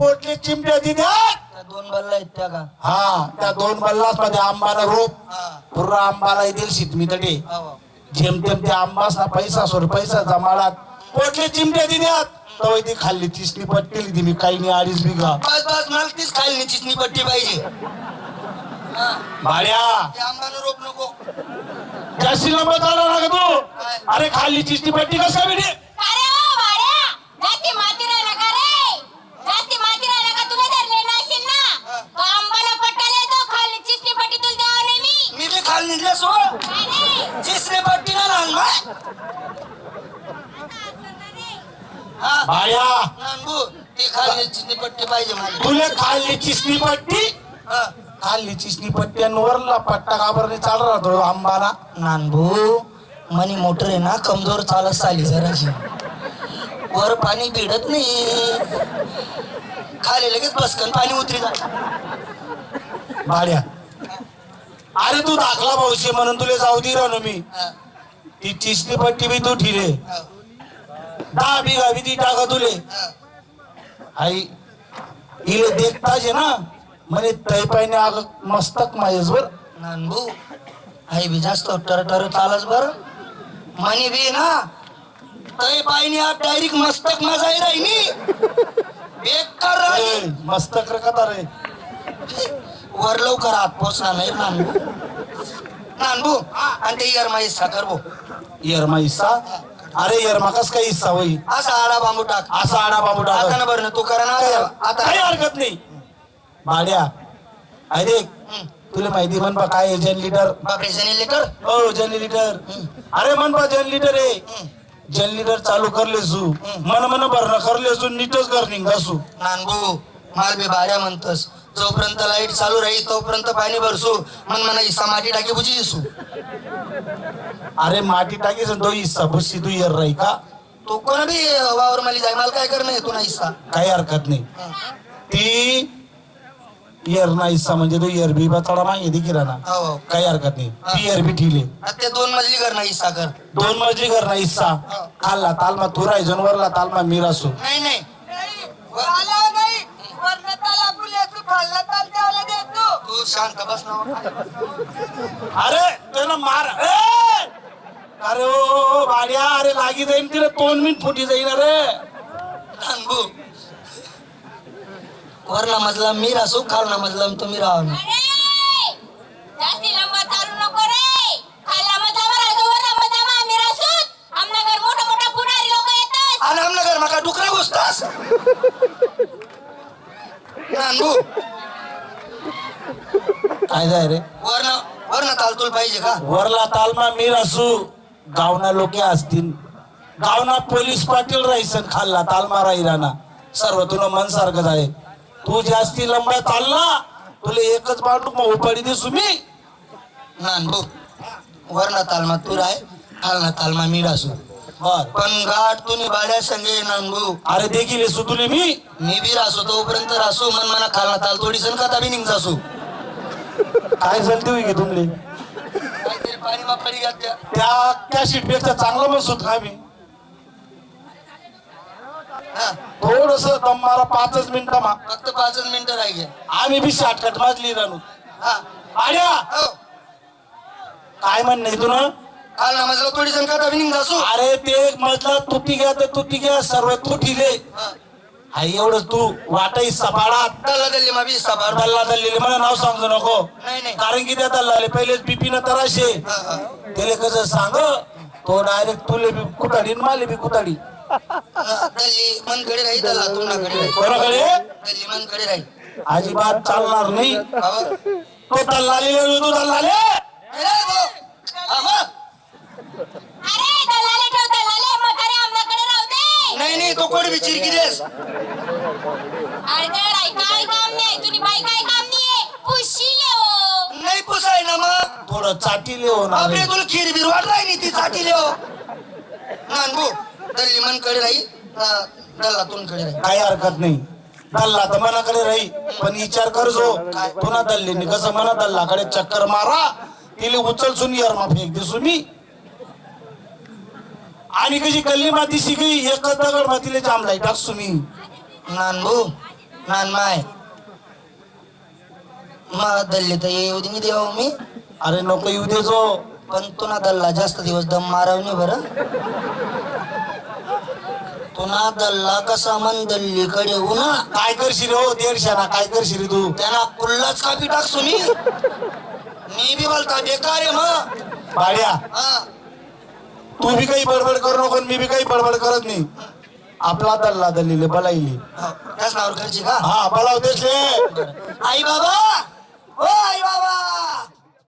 पोटली चिमट्या दिल्या त्या दोन बल्ला आहेत त्या का? हा त्या दोन बल्लासमध्ये आंबाला रोप. हा. पूर्ण आंबाला येतील शीतमी तटे. हो. जेमतेम त्या आंबासना पैसा सोड पैसा जमाडात. पोटली चिमट्या दिल्यात. तवय ती खाल्ली चिसली पट्टेली ती मी काही नाही अडीच बिघा. बस बस मला तीच खायला चिचणी पट्टी पाहिजे. हा, भाड्या. ते रोप नको. जास्ती लंबा चालला ना का तू अरे खाल्ली चिसली पट्टी कस काय भेटे अरे ओ भाड्या जास्ती माती राहिला का रे जास्ती माती राहिला का तुला धरले नसेल ना तो आंबाला पट्टाला येतो खाली चिसणी पट्टी तुला द्यावं नाही मी मी बी खाल निघले सो काय रे? चिसणी पट्टी ना लहान बाय भाड्या नानबू ती खाल्ली चिचणी पट्टी पाहिजे मला. तुले खाल्ली चिसली पट्टी हा. खाल्ली चिसली पट्टी आणि वरला पट्टा काबर नाही चाल राहतो आंबाना नानभू मनी मोटर आहे ना कमजोर चालत चाली जराशी. वर पाणी भिडत नाही. खाली लगेच बसकन पाणी उतरी जा भाड्या अरे तू दाखला भाऊशी म्हणून तुला जाऊ दे राहणं मी. हा, ती चिसली पट्टी बी तू ठिले हा, दहा बिघा ती टाका तुले. आई इले देखताच आहे ना म्हणे तै पायने आग मस्तक मायस बर. नानभू आई बी जास्त टर टर चालच बर. मनी बी ना तय पायनी आज डायरेक्ट मस्तक मजाई राहिनी बेकार राहिली मस्तक रे कथा रे. वर लवकर आत पोचणार नाही नानभू. नानभू आणि ते यरमा इच्छा कर भो. यरमा हिस्सा अरे यरमा कस काय हिस्सा होई असा आडा बांबू टाक. असा आडा बाबू टाका. ना बरं ना तू करा ना आता. काही हरकत नाही. भाड्या. अरे तुला माहिती म्हण बा काय जन लिटर बापरे हो जन लिटर अरे म्हण बा जन लिटर आहे. जन लिटर चालू करले सू. मन मन भरणं करले सू नीटच कर निघा सू नानभू माल बी भाड्या म्हणतस. जोपर्यंत लाइट चालू राहील तोपर्यंत पाणी भरसू. मन मला हिस्सा माटी टाकी बुजी दिसू अरे माटी टाकीस तो हिस्सा बुस्सी तू यर राही का? तू कोण बी वावर मला जाय मला काय करणं तुला हिस्सा काही हरकत नाही. ती यर ना हिस्सा म्हणजे तो यर बी थोडा माहिती किराणा. हो हो. काही हरकत नाही. ती यर बी ठिले. आता ते दोन मजली घर ना हिस्सा कर दोन मजली कर ना हिस्सा खाल्ला तालमा तू राहायचो वरला तालमा मी रासू नाही नाही. तू शांत बस ना. अरे त्यानं मार! अरे ओ भाड्या अरे लागी जाईन तिला दोन मिनिट फुटी जाईन अरे. नानभू वरला मजला मी रासू खालना मजला तुम्ही राहा अरे जास्ती लंबा चालू नको रे. खाल्ला मजा राहतो वरला मजा मा आम्ही रासूत आमना घर मोठा मोठा पुढारी लोक येतात. आणि माका डुकरा घुसतास. नानभू काय जाय रे वरना वरना तालतूल पाहिजे का? वरला तालमा मी रासू गावना लोके असतील. गावना पोलीस पाटील राहायचं खाल्ला तालमा राहिला सर्व तुला मन सारखं आहे तू जास्ती लंबा चालला तुला एकच बाटू मग उपाडी दिसू मी. नानभू वरना तालमा तू राय खालना तालमा मी रासू बर. पण गाठ तुम्ही भाड्या संगे नानभू अरे देखील तुले मी. मी बी रासू तोपर्यंत रासू मन मना खालना ताल थोडी सण कथा बी निघ जासू काय जलती होई गे तुमले? काहीतरी पाणी वापरी घ्या त्या त्या त्या पेक्षा चांगलं म्हणसूत का मी. हा, थोडस दम मारा पाचच मिनिटं मा फक्त पाचच मिनिटं राहिले. आम्ही बी शॉर्टकट माजली रानू. हा. आड्या! हो. काय म्हण नाही तुला खालना मजला थोडी बी निघ जासू अरे ते मधला तुटी घ्या तर तुटी घ्या सर्व तुटीले. हा. एवढं तू वाटाई सपाडात दल्ला दल्ली मा बी दल्ला मला नाव सांगू नको. नाही नाही. कारण की त्या दल्लाले पहिलेच बीपी न तराशे. त्याले कसं सांग तो डायरेक्ट तुले बी कुताडी आणि माले बी कुताडी दल्ली मनकडे राही दल्ला तुम्हाकडे राही. कोणाकडे दल्ली मनकडे राही. अजिबात चालणार नाही. बाबा तो दल्लाले तू दल्लाले. ए रे भाऊ. हा, मग. अरे दलाले ठेव दलाले म्हातारे आमनाकडे राहू दे नाही नाही तो कोणी बी चिरकी देस अरे दळाई काय काम नाही तुझी बाई काय काम नाहीये पुशी हो नाही पुसाय ना मग. थोडं चाटीले होणार बापरे तुला खीर बीर वाट राही ती साठी लिहो. नानभू दल्ली मनकडे राही. हा, दल्ला तुमकडे राही. काही हरकत नाही. दल्ला तर मनाकडे राही पण विचार कर जो. पुन्हा दल्लीने कसं म्हणा दल्लाकडे चक्कर मारा तिले उचलसून यरमा फेक दिसू मी. आणि कशी कल्ली माती शिकली एकच दगड मातीले जाम लाई टाकसू मी नानभू नान माय मग दल्ली तर येऊ दे देऊ मी. अरे नको येऊ दे जो. पण तू ना दल्ला जास्त दिवस दम माराव नाही बरं. तू ना दल्ला कसा मन दल्लीकडे येऊ ना. काय करशील हो दीडशाना काय करशील रे तू? त्यांना कुल्लाच कापी टाकसू मी मी बी बोलता बेकार आहे मग. भाड्या हा. तू बी काही बडबड करू नको आणि मी बी काही बडबड करत नाही. आपला दल्ला दल्लीले बलाईले हो, त्याच नावावर घरची का? हा बलाव देशले आई बाबा! ओ आई बाबा!